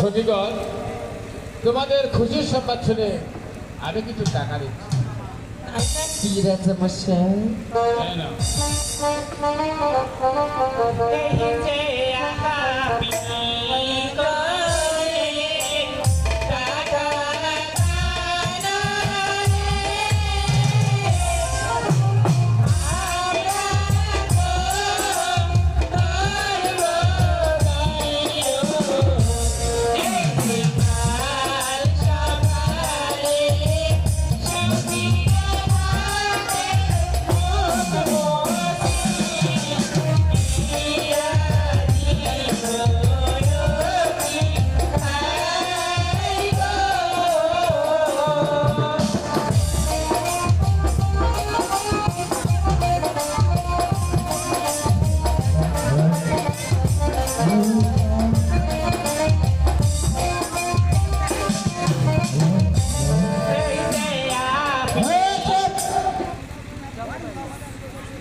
সতীগণ তোমাদের খুশির সংবাদ শুনে আমি কিছু টাকা দিচ্ছি। কি রাজামশাই এই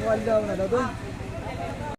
والداونا لدن